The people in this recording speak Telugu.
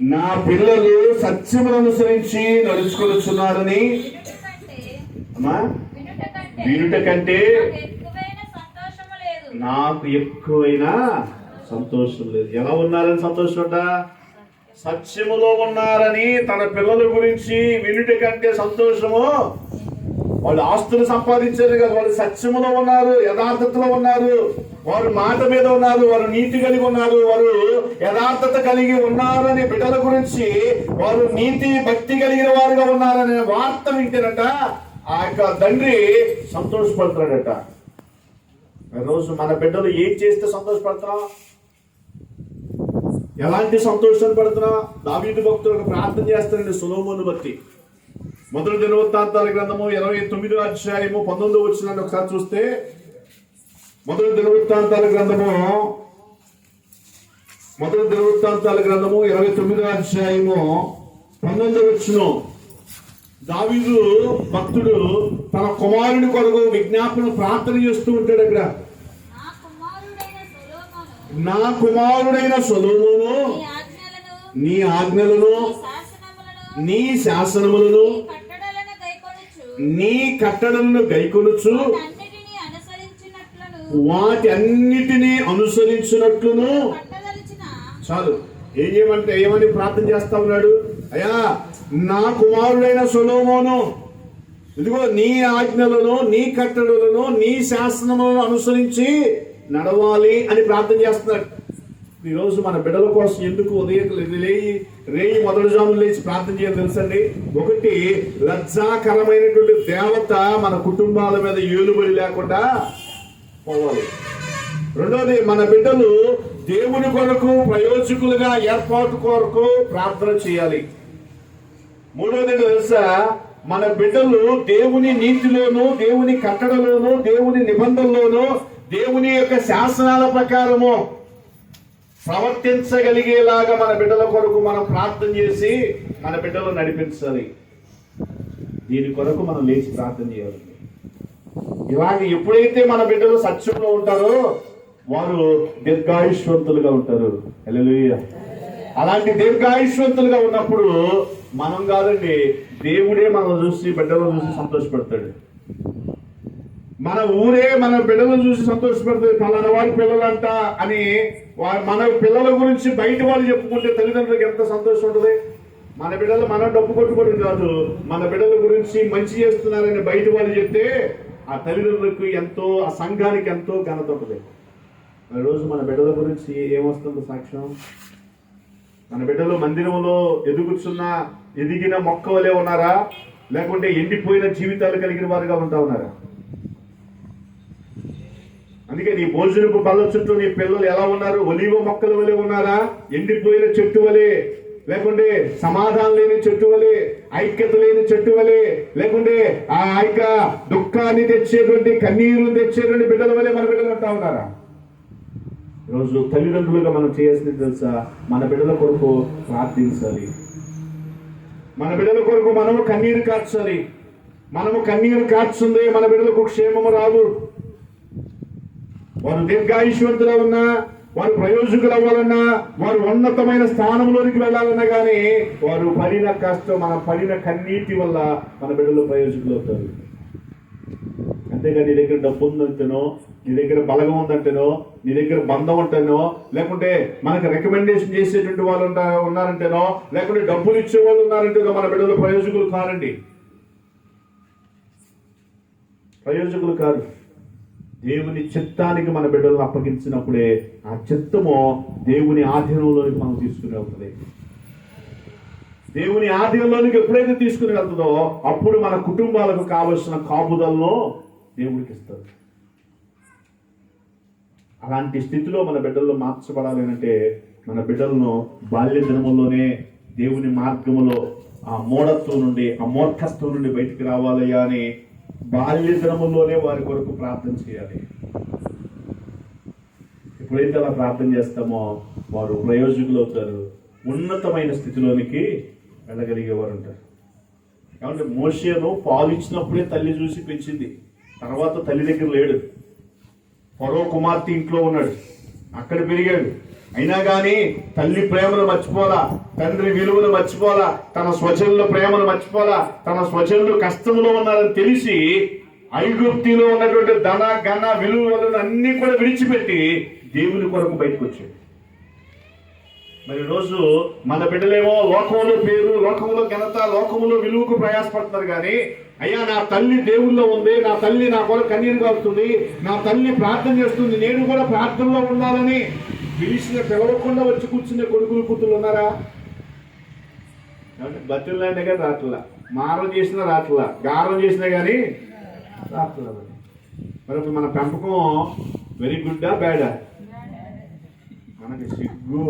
నా పిల్లలు సత్యమును అనుసరించి నడుచుకొనుచున్నారని. వినుట కంటే నాకు ఎక్కువైన సంతోషం లేదు. ఎలా ఉన్నారని సంతోషం సత్యములో ఉన్నారని తన పిల్లల గురించి వినుట కంటే సంతోషము. వాళ్ళు ఆస్తులు సంపాదించారు కదా వాళ్ళు సత్యములో ఉన్నారు యథార్థతలో ఉన్నారు. వారు మాట మీద ఉన్నారు వారు నీతి కలిగి ఉన్నారు వారు యథార్థత కలిగి ఉన్నారనే బిడ్డల గురించి వారు నీతి భక్తి కలిగిన వారుగా ఉన్నారనే వార్త వింటేనట ఆ యొక్క తండ్రి సంతోషపడతాడట రోజు మన బిడ్డలు ఏం చేస్తే సంతోషపడుతున్నాం ఎలాంటి సంతోషం పడుతున్నా దావీదు భక్తులు ఒక ప్రార్థన చేస్తారండి సులోమును బట్టి మొదటి దినవృత్తాంతాల గ్రంథము ఇరవై తొమ్మిదో అధ్యాయము పంతొమ్మిదో వచ్చిన ఒకసారి చూస్తే మొదటి దినవృత్తాంతాల గ్రంథము మొదటి దినవృత్తాంతాల గ్రంథము ఇరవై తొమ్మిదవ అధ్యాయము పంతొమ్మిది వచ్చిన దావీదు భక్తుడు తన కుమారుని కొరకు విజ్ఞాపన ప్రార్థన చేస్తూ ఉంటాడు అక్కడ. నా కుమారుడైన సొలోమును నీ ఆజ్ఞలను నీ శాసనములను నీ శాసనములను నీ కట్టడలను గైకొనుచు నీ కట్టడలను గైకొనుచు అన్నిటినీ అనుసరించినట్లను వాటి అన్నిటినీ అనుసరించినట్లును చాలు. ఏం చేయమంటే ఏమని ప్రార్థన చేస్తా ఉన్నాడు? అయ్యా నా కుమారుడైన సొలోమోను ఇదిగో నీ ఆజ్ఞలను నీ కట్టడలను నీ శాసనములను అనుసరించి నడవాలి అని ప్రార్థన చేస్తున్నాడు. ఈరోజు మన బిడ్డల కోసం ఎందుకు ఉదయం లేయి రేయి మొదటి జాములు లేచి ప్రార్థన చేయాలి తెలుసండి? ఒకటి లజ్జాకరమైనటువంటి దేవత మన కుటుంబాల మీద ఏలుబడి లేకుండా పోవాలి. రెండోది మన బిడ్డలు దేవుని కొరకు ప్రయోజకులుగా ఏర్పాటు కొరకు ప్రార్థన చేయాలి. మూడోది తెలుసా? మన బిడ్డలు దేవుని నీతిలోను దేవుని కట్టడలోను దేవుని నిబంధనలోను దేవుని యొక్క శాసనాల ప్రకారము ప్రవర్తించగలిగేలాగా మన బిడ్డల కొరకు మనం ప్రార్థన చేసి మన బిడ్డలు నడిపించాలి. దీని కొరకు మనం లేచి ప్రార్థన చేయాలి. ఇలాగ ఎప్పుడైతే మన బిడ్డలు సత్యంలో ఉంటారో వారు దీర్ఘాయుష్వంతులుగా ఉంటారు. అలాంటి దీర్ఘాయుష్వంతులుగా ఉన్నప్పుడు మనం కాదండి దేవుడే మనం చూసి బిడ్డలను చూసి సంతోషపడతాడు. మన ఊరే మన బిడ్డలను చూసి సంతోషపడుతుంది పలానా వారి పిల్లలంట అని మన పిల్లల గురించి బయట వాళ్ళు చెప్పుకుంటే తల్లిదండ్రులకు ఎంత సంతోషం ఉంటుంది? మన బిడ్డలు మనం డబ్బు కొట్టుకోవడం కాదు. మన బిడ్డల గురించి మంచి చేస్తున్నారని బయట వాళ్ళు చెప్తే ఆ తల్లిదండ్రులకు ఎంతో ఆ సంఘానికి ఎంతో ఘనత ఉంటుంది. మరి రోజు మన బిడ్డల గురించి ఏమొస్తుంది సాక్ష్యం? మన బిడ్డలు మందిరంలో ఎదుగుతున్న ఎదిగిన మొక్క వలె ఉన్నారా? లేకుంటే ఎండిపోయిన జీవితాలు కలిగిన వారుగా ఉంటా ఉన్నారా? అందుకే నీ భోజనపు బల్ల చుట్టూ నీ పిల్లలు ఎలా ఉన్నారు? ఒలివ మొక్కల వలె ఉన్నారా? ఎండిపోయిన చెట్టు వలె లేకుంటే సమాధానం లేని చెట్టు వలె ఐక్యత లేని చెట్టు వలె లేకుంటే ఆ యొక్క దుఃఖాన్ని తెచ్చేటువంటి కన్నీరు తెచ్చేటువంటి బిడ్డల వలె మన బిడ్డలు అంటా ఉన్నారా ఈరోజు తల్లిదండ్రులుగా మనం చేయాల్సింది తెలుసా? మన బిడ్డల కొరకు ప్రార్థించాలి. మన బిడ్డల కొరకు మనము కన్నీరు కార్చాలి మనము కన్నీరు కార్చుంది మన బిడ్డలకు క్షేమము రాదు. వారు దీర్ఘాయుష్వంతులు ఉన్నా వారు ప్రయోజకులు అవ్వాలన్నా వారు ఉన్నతమైన స్థానంలోనికి వెళ్ళాలన్నా కానీ వారు పడిన కష్టం మన పడిన కన్నీటి వల్ల మన బిడ్డలు ప్రయోజకులు అవుతారు అంతేగా నీ దగ్గర డబ్బు ఉందంటేనో నీ దగ్గర బలగం ఉందంటేనో నీ దగ్గర బంధం ఉంటేనో లేకుంటే మనకు రికమెండేషన్ చేసేటువంటి వాళ్ళు ఉన్నారంటేనో లేకుంటే డబ్బులు ఇచ్చే వాళ్ళు ఉన్నారంటేనో మన బిడ్డలు ప్రయోజకులు కారండి. ప్రయోజకులు కాదు దేవుని చిత్తానికి మన బిడ్డలను అప్పగించినప్పుడే ఆ చిత్తము దేవుని ఆధీనంలోనికి మనం తీసుకుని వెళ్తుంది. దేవుని ఆధీనంలోనికి ఎప్పుడైతే తీసుకుని వెళ్తుందో అప్పుడు మన కుటుంబాలకు కావలసిన కాపుదలను దేవుడికి ఇస్తారు అలాంటి స్థితిలో మన బిడ్డలను మార్చబడాలి అంటే మన బిడ్డలను బాల్య దినముల్లోనే దేవుని మార్గములో ఆ మూఢత్వం నుండి ఆ మూర్ఖత్వం నుండి బయటికి రావాలయ్యా అని బాల్య దినముల్లోనే వారి కొరకు ప్రార్థన చేయాలి. ఎప్పుడైతే అలా ప్రార్థన చేస్తామో వారు ప్రయోజకులు అవుతారు ఉన్నతమైన స్థితిలోనికి వెళ్ళగలిగేవారు ఉంటారు కాబట్టి మోషేను పాలు ఇచ్చినప్పుడే తల్లి చూసి పెంచింది. తర్వాత తల్లి దగ్గర లేడు. పరో కుమార్తె ఇంట్లో ఉన్నాడు. అక్కడ పెరిగాడు. అయినా కానీ తల్లి ప్రేమను మర్చిపోలా తండ్రి విలువను మర్చిపోలా తన స్వజనుల ప్రేమను మర్చిపోలా తన స్వజనులు కష్టంలో ఉన్నారని తెలిసి ఐగుప్తిలో ఉన్నటువంటి ధన ఘన విలువలను అన్ని కూడా విడిచిపెట్టి దేవుని కొరకు బయటకు వచ్చాడు. మరి రోజు మన బిడ్డలేమో లోకంలో పేరు లోకంలో ఘనత లోకంలో విలువకు ప్రయాసపడుతున్నారు కానీ అయ్యా నా తల్లి దేవుల్లో ఉంది నా తల్లి నా కొరకు కన్నీరు కాలుతుంది నా తల్లి ప్రార్థన చేస్తుంది నేను కూడా ప్రార్థనలో ఉండాలని పిలిచిన పిలవకుండా వచ్చి కూర్చునే కొడుకులు కూతురు ఉన్నారా? బతుల్లాంటి కానీ రాట్లా. మారం చేసినా రాట్లా. గారం చేసినా కానీ రాట్లా మరి. మన పెంపకం వెరీ గుడ్డా బ్యాడా. మనకి సిగ్గు.